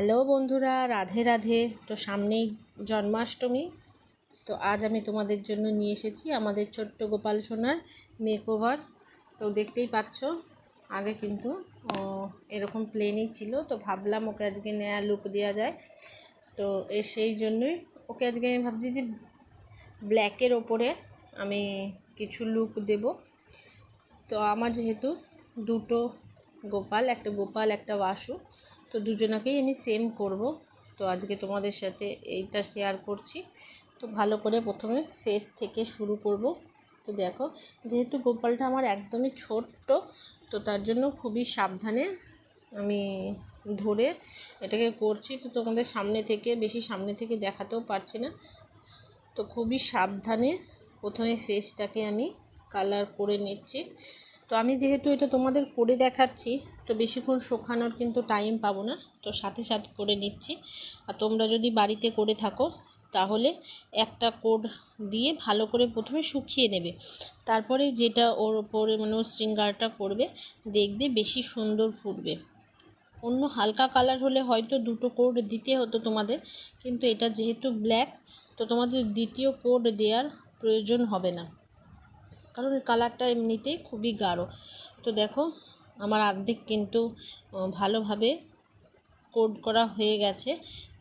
Hello বন্ধুরা, রাধে রাধে। তো সামনেই জন্মাষ্টমী। তো আজ আমি তোমাদের জন্য নিয়ে এসেছি আমাদের ছোট্ট গোপাল সোনার মেকওভার তো দেখতেই পাচ্ছ, আগে কিন্তু এরকম প্লেনই ছিল। তো ভাবলাম ওকে আজকে নেয়া লুক দেওয়া যায়। তো সেই জন্যই ওকে আজকে আমি ভাবছি যে ব্ল্যাকের ওপরে আমি কিছু লুক দেব। তো আমার যেহেতু দুটো গোপাল, একটা গোপাল, একটা বাসু। তো দুজনাকেই আমি সেম করব। তো আজকে তোমাদের সাথে এইটা শেয়ার করছি। তো ভালো করে প্রথমে ফেস থেকে শুরু করব। তো দেখো, যেহেতু গোপালটা আমার একদমই ছোট্ট, তো তার জন্য খুবই সাবধানে আমি ধরে এটাকে করছি। তো তোমাদের সামনে থেকে, বেশি সামনে থেকে দেখাতেও পারছি না। তো খুবই সাবধানে প্রথমে ফেসটাকে আমি কালার করে নিচ্ছি। তো আমি যেহেতু এটা তোমাদের করে দেখাচ্ছি, তো বেশিক্ষণ শুকানোর কিন্তু টাইম পাবো না। তো সাথে সাথে করে নিচ্ছি। আর তোমরা যদি বাড়িতে করে থাকো, তাহলে একটা কোড দিয়ে ভালো করে প্রথমে শুকিয়ে নেবে। তারপরে যেটা ওর ওপরে মানে ওর শৃঙ্গারটা করবে, দেখবে বেশি সুন্দর ফুটবে। অন্য হালকা কালার হলে হয়তো দুটো কোড দিতে হতো তোমাদের, কিন্তু এটা যেহেতু ব্ল্যাক তো তোমাদের দ্বিতীয় কোড দেওয়ার প্রয়োজন হবে না। কারণ কালারটা এমনিতেই খুবই গাঢ়। তো দেখো, আমার অর্ধেক কিন্তু ভালোভাবে কোড করা হয়ে গেছে।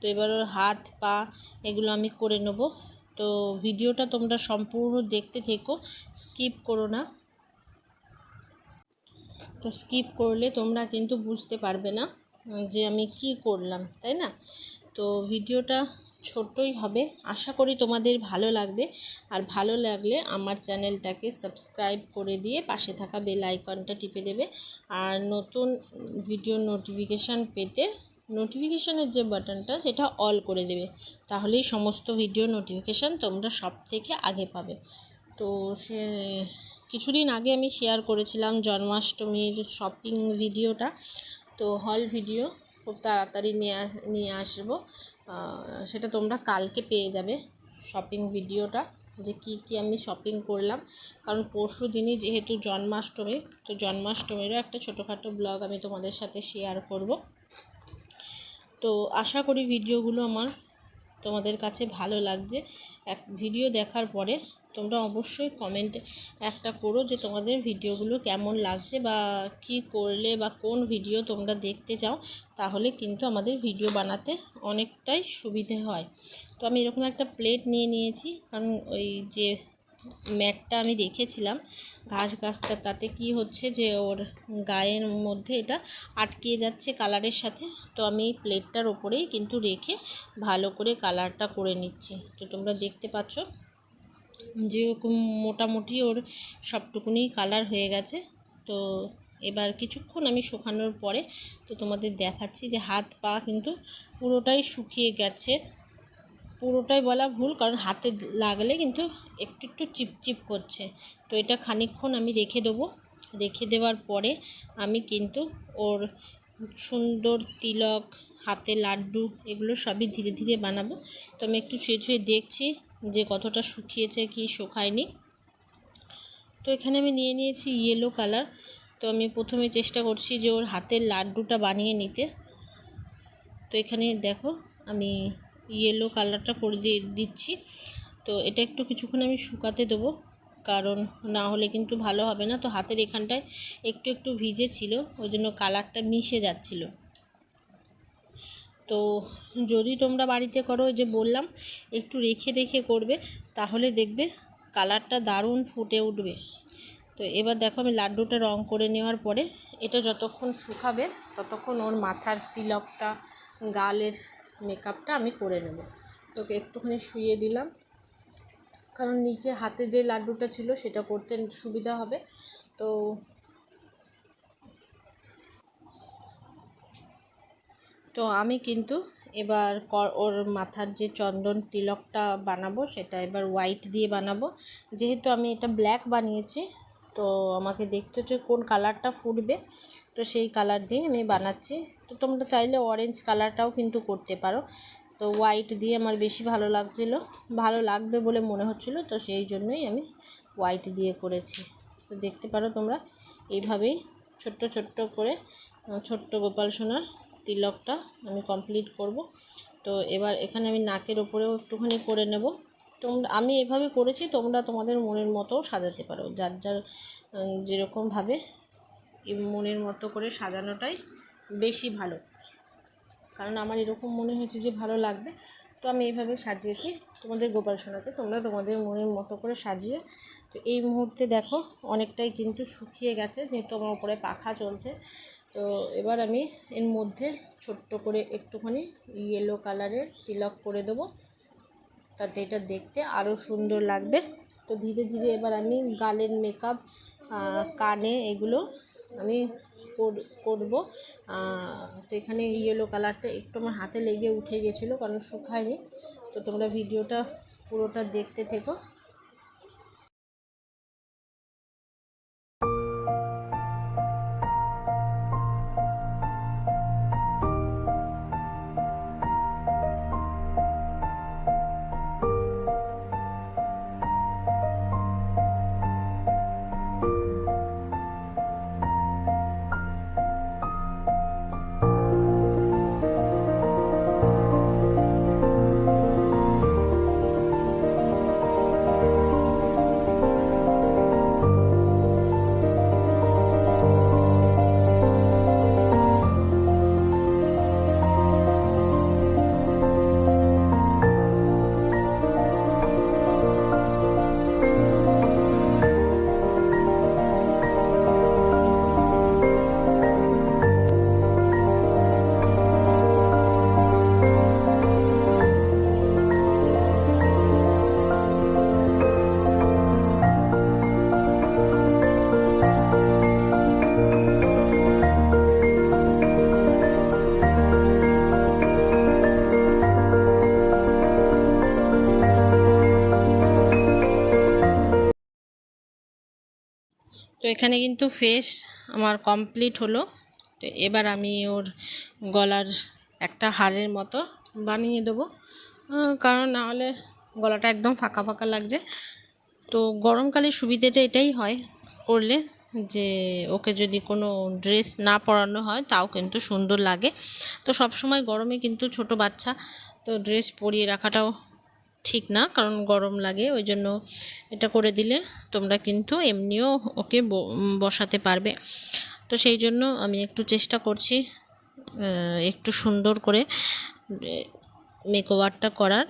তো এবার ওর হাত, পা, এগুলো আমি করে নেব। তো ভিডিওটা তোমরা সম্পূর্ণ দেখতে থেকো, স্কিপ করো না। তো স্কিপ করলে তোমরা কিন্তু বুঝতে পারবে না, যে আমি কি করলাম, তাই না? তো ভিডিওটা ছোটই হবে। আশা করি তোমাদের ভালো লাগবে। আর ভালো লাগলে আমার চ্যানেলটাকে সাবস্ক্রাইব করে দিয়ে পাশে থাকা বেল আইকনটা টিপে দেবে। আর নতুন ভিডিও নোটিফিকেশান পেতে নোটিফিকেশানের যে বাটনটা, সেটা অল করে দেবে। তাহলেই সমস্ত ভিডিও নোটিফিকেশান তোমরা সব থেকে আগে পাবে। তো সে কিছুদিন আগে আমি শেয়ার করেছিলাম জন্মাষ্টমীর শপিং ভিডিওটা। তো হল ভিডিও খুব তাড়াতাড়ি নিয়ে নিয়ে আসব। সেটা তোমরা কালকে পেয়ে যাবে শপিং ভিডিওটা যে কি কি আমি শপিং করলাম। কারণ পরশু দিনই যেহেতু জন্মাষ্টমী, তো জন্মাষ্টমীরও একটা ছোটোখাটো ব্লগ আমি তোমাদের সাথে শেয়ার করব। তো আশা করি ভিডিওগুলো আমার তোমাদের কাছে ভালো লাগছে, এক ভিডিও দেখার পরে তোমরা অবশ্যই কমেন্ট একটা করো যে তোমাদের ভিডিওগুলো কেমন লাগছে বা কি করলে বা কোন ভিডিও তোমরা দেখতে চাও, তাহলে কিন্তু আমাদের ভিডিও বানাতে অনেকটাই সুবিধে হয়। তো আমি এরকম একটা প্লেট নিয়ে নিয়েছি, কারণ ওই যে ম্যাটটা আমি দেখেছিলাম, ঘাস গাছটা, তাতে কি হচ্ছে যে ওর গায়ের মধ্যে এটা আটকে যাচ্ছে কালারের সাথে। তো আমি প্লেটটার ওপরেই কিন্তু রেখে ভালো করে কালারটা করে নিচ্ছি। তো তোমরা দেখতে পাচ্ছ যে ওরকম মোটামুটি ওর সবটুকুনি কালার হয়ে গেছে। তো এবার কিছুক্ষণ আমি শুকানোর পরে তো তোমাদের দেখাচ্ছি যে হাত পা কিন্তু পুরোটাই শুকিয়ে গেছে। পুরোটাই বলা ভুল, কারণ হাতে লাগলে কিন্তু একটু একটু চিপচিপ করছে। তো এটা খানিকক্ষণ আমি রেখে দেবো। রেখে দেওয়ার পরে আমি কিন্তু ওর সুন্দর তিলক, হাতে লাড্ডু এগুলো সবই ধীরে ধীরে বানাবো। তো আমি একটু ছুঁয়ে ছুঁয়ে দেখছি যে কতটা শুকিয়েছে কি শুকায়নি। তো এখানে আমি নিয়ে নিয়েছি ইয়েলো কালার তো আমি প্রথমে চেষ্টা করছি যে ওর হাতের লাড্ডুটা বানিয়ে নিতে। তো এখানে দেখো আমি ইয়েলো কালারটা করে দিয়ে দিচ্ছি। তো এটা একটু কিছুক্ষণ আমি শুকাতে দেবো, কারণ না হলে কিন্তু ভালো হবে না। তো হাতের এখানটায় একটু একটু ভিজে ছিল ওই জন্য কালারটা মিশে যাচ্ছিল। তো যদি তোমরা বাড়িতে করো যে বললাম, একটু রেখে রেখে করবে, তাহলে দেখবে কালারটা দারুণ ফুটে উঠবে। তো এবার দেখো আমি লাড্ডুটা রং করে নেওয়ার পরে, এটা যতক্ষণ শুকাবে, ততক্ষণ ওর মাথার তিলকটা, গালের মেকআপটা আমি করে নেব। তোকে একটুখানি শুয়ে দিলাম। কারণ নিচে হাতে যে লাড্ডুটা ছিল সেটা করতে সুবিধা হবে। তো তো আমি কিন্তু এবার ওর মাথার যে চন্দন তিলকটা বানাবো, সেটা এবার হোয়াইট দিয়ে বানাবো। যেহেতু আমি এটা ব্ল্যাক বানিয়েছি তো আমাকে দেখতে হচ্ছে কোন কালারটা ফুটবে, তো সেই কালার দিয়ে আমি বানাচ্ছি। তো তোমরা চাইলে অরেঞ্জ কালারটাও কিন্তু করতে পারো। তো হোয়াইট দিয়ে আমার বেশি ভালো লাগছিল, ভালো লাগবে বলে মনে হচ্ছিল, তো সেই জন্যই আমি হোয়াইট দিয়ে করেছি। তো দেখতে পারো তোমরা, এইভাবেই ছোট্ট ছোট্ট করে ছোট্ট গোপাল সোনার তিলকটা আমি কমপ্লিট করব। তো এবার এখানে আমি নাকের ওপরেও একটুখানি করে নেব। তোমরা আমি এভাবে করেছি, তোমরা তোমাদের মনের মতোও সাজাতে পারো। যার যার যেরকমভাবে মনের মতো করে সাজানোটাই বেশি ভালো। কারণ আমার এরকম মনে হয়েছে যে ভালো লাগবে। তো আমি এইভাবে সাজিয়েছি। তোমাদের গোপাল সোনাকে তোমরা তোমাদের মনের মতো করে সাজিয়ে তো এই মুহূর্তে দেখো, অনেকটাই কিন্তু শুকিয়ে গেছে, যেহেতু আমার উপরে পাখা চলছে। তো এবার আমি এর মধ্যে ছোট্ট করে একটুখানি ইয়েলো কালারের তিলক করে দেবো। তাতে এটা দেখতে আরও সুন্দর লাগবে। তো ধীরে ধীরে এবার আমি গালের মেকআপ কানে এগুলো আমি কর- করব। তো এখানে ইয়েলো কালারটা একটু আমার হাতে লেগে উঠে গেছিল, কারণ শুকায়নি। তো তোমরা ভিডিওটা পুরোটা দেখতে থেকো। তো এখানে কিন্তু ফেস আমার কমপ্লিট হলো। তো এবার আমি ওর গলার একটা হারের মতো বানিয়ে দেবো। কারণ নাহলে গলাটা একদম ফাঁকা ফাঁকা লাগছে। তো গরমকালে সুবিধেটা এটাই হয় করলে যে ওকে যদি কোনো ড্রেস না পরানো হয়, তাও কিন্তু সুন্দর লাগে। তো সব সময় গরমে কিন্তু ছোট বাচ্চা, তো ড্রেস পরিয়ে রাখাটাও ঠিক না, কারণ গরম লাগে ওই জন্য এটা করে দিলে তোমরা কিন্তু এমনিও ওকে বসাতে পারবে। তো সেই জন্য আমি একটু চেষ্টা করছি একটু সুন্দর করে মেকওভারটা করার।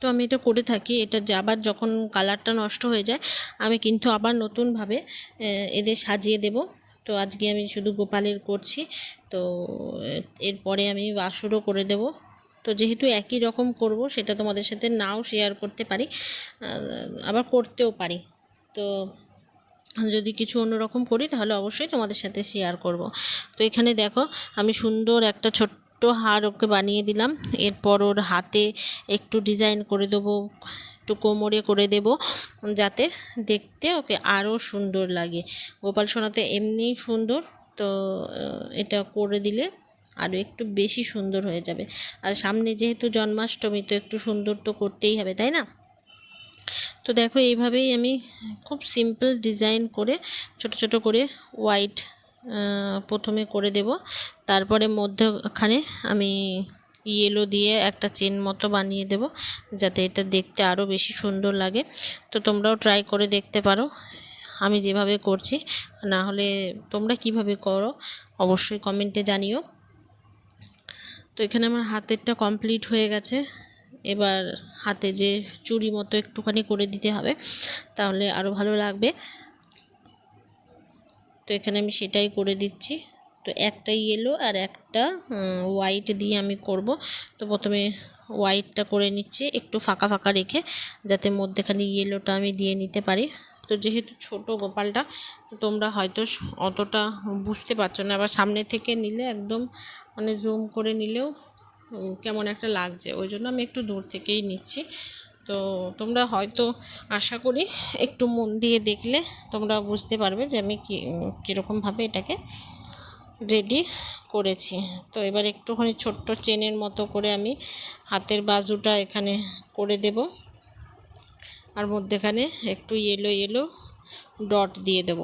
তো আমি এটা করে থাকি, এটা আবার যখন কালারটা নষ্ট হয়ে যায়, আমি কিন্তু আবার নতুনভাবে এদের সাজিয়ে দেব। তো আজকে আমি শুধু গোপালের করছি, তো এরপরে আমি বাসুরও করে দেব। তো যেহেতু একই রকম করব, সেটা তোমাদের সাথে নাও শেয়ার করতে পারি আবার করতেও পারি। তো যদি কিছু অন্যরকম করি, তাহলে অবশ্যই তোমাদের সাথে শেয়ার করব। তো এখানে দেখো, আমি সুন্দর একটা ছোট্ট হার ওকে বানিয়ে দিলাম। এরপর ওর হাতে একটু ডিজাইন করে দেবো, একটু কোমরে করে দেব, যাতে দেখতে ওকে আরও সুন্দর লাগে। গোপাল সোনাতে এমনিই সুন্দর, তো এটা করে দিলে আরও একটু বেশি সুন্দর হয়ে যাবে। আর সামনে যেহেতু জন্মাষ্টমী, তো একটু সুন্দর তো করতেই হবে, তাই না? তো দেখো, এইভাবেই আমি খুব সিম্পল ডিজাইন করে, ছোট ছোট করে হোয়াইট প্রথমে করে দেব। তারপরে মধ্যখানে আমি ইয়েলো দিয়ে একটা চেন মতো বানিয়ে দেব, যাতে এটা দেখতে আরও বেশি সুন্দর লাগে। তো তোমরাও ট্রাই করে দেখতে পারো। আমি যেভাবে করছি, না হলে তোমরা কীভাবে করো, অবশ্যই কমেন্টে জানিও। তো এখানে আমার হাতেরটা কমপ্লিট হয়ে গেছে। এবার হাতে যে চুরি মতো একটুখানি করে দিতে হবে, তাহলে আরও ভালো লাগবে। তো এখানে আমি সেটাই করে দিচ্ছি। তো একটা ইয়েলো আর একটা হোয়াইট দিয়ে আমি করব। তো প্রথমে হোয়াইটটা করে নিচ্ছি, একটু ফাঁকা ফাঁকা রেখে, যাতে মধ্যেখানে ইয়েলোটা আমি দিয়ে নিতে পারি। তো যেহেতু ছোট গোপালটা, তো তোমরা হয়তো অতটা বুঝতে পারছ না। আবার সামনে থেকে নিলে একদম মানে জুম করে নিলেও কেমন একটা লাগছে। ওই জন্য আমি একটু দূর থেকেই নিচ্ছি। তো তোমরা হয়তো আশা করি একটু মন দিয়ে দেখলে তোমরা বুঝতে পারবে যে আমি কী কীরকমভাবে এটাকে রেডি করেছি। তো এবার একটুখানি ছোট্ট চেনের মতো করে আমি হাতের বাজুটা এখানে করে দেব। আর মধ্যেখানে একটু ইয়েলো ইয়েলো ডট দিয়ে দেব।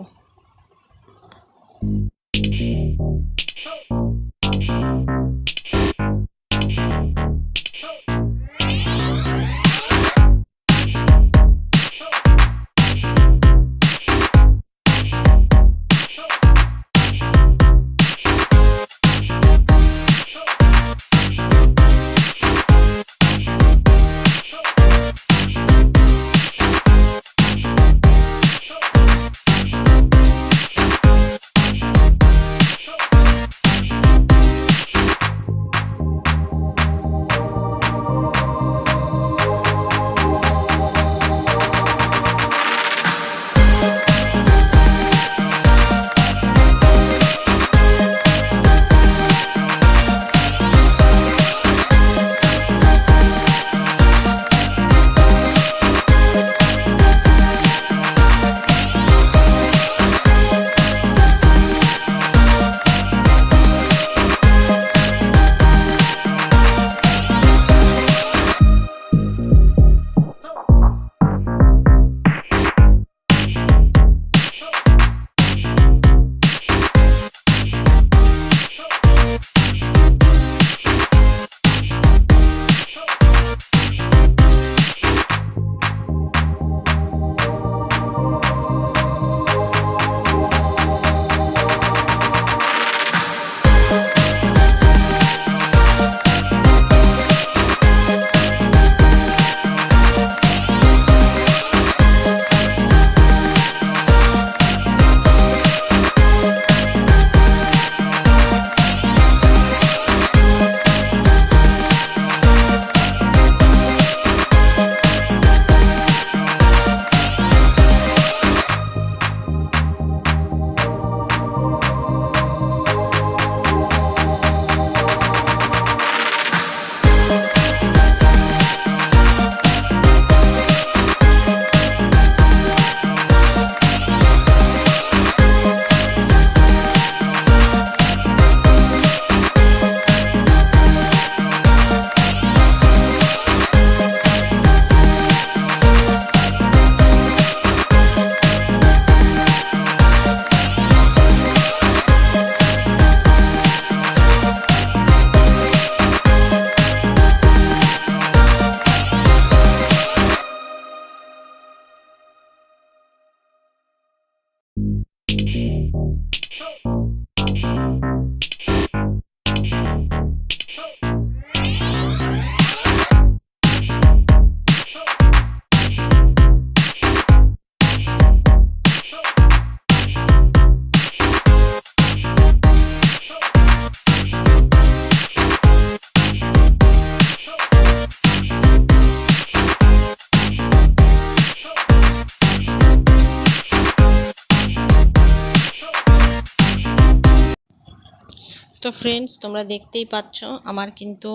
ফ্রেন্ডস তোমরা দেখতেই পাচ্ছ, আমার কিন্তু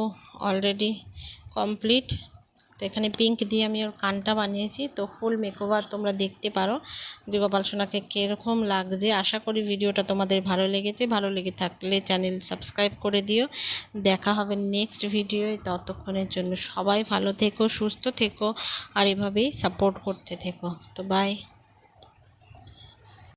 অলরেডি কমপ্লিট তো এখানে পিঙ্ক দিয়ে আমি ওর কানটা বানিয়েছি, তো ফুল মেকওভার তোমরা দেখতে পারো যে গোপাল সোনাকে কীরকম লাগছে। আশা করি ভিডিওটা তোমাদের ভালো লেগেছে। ভালো লেগে থাকলে চ্যানেল সাবস্ক্রাইব করে দিও। দেখা হবে নেক্সট ভিডিওয় ততক্ষণের জন্য সবাই ভালো থেকো, সুস্থ থেকো, আর এভাবেই সাপোর্ট করতে থেকো। তো বাই